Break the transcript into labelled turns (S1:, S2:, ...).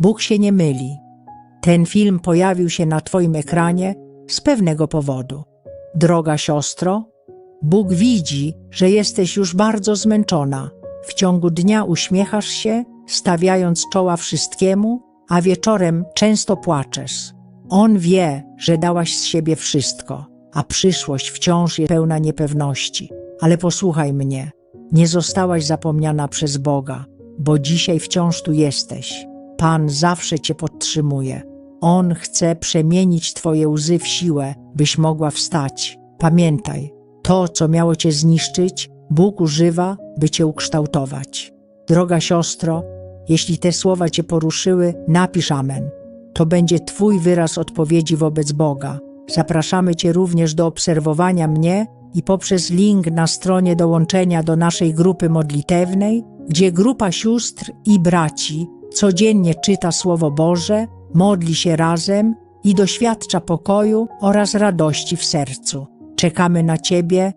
S1: Bóg się nie myli. Ten film pojawił się na Twoim ekranie z pewnego powodu. Droga siostro, Bóg widzi, że jesteś już bardzo zmęczona. W ciągu dnia uśmiechasz się, stawiając czoła wszystkiemu, a wieczorem często płaczesz. On wie, że dałaś z siebie wszystko, a przyszłość wciąż jest pełna niepewności. Ale posłuchaj mnie, nie zostałaś zapomniana przez Boga, bo dzisiaj wciąż tu jesteś. Pan zawsze cię podtrzymuje. On chce przemienić twoje łzy w siłę, byś mogła wstać. Pamiętaj, to, co miało cię zniszczyć, Bóg używa, by cię ukształtować. Droga siostro, jeśli te słowa cię poruszyły, napisz amen. To będzie twój wyraz odpowiedzi wobec Boga. Zapraszamy cię również do obserwowania mnie i poprzez link na stronie dołączenia do naszej grupy modlitewnej, gdzie grupa sióstr i braci codziennie czyta Słowo Boże, modli się razem i doświadcza pokoju oraz radości w sercu. Czekamy na Ciebie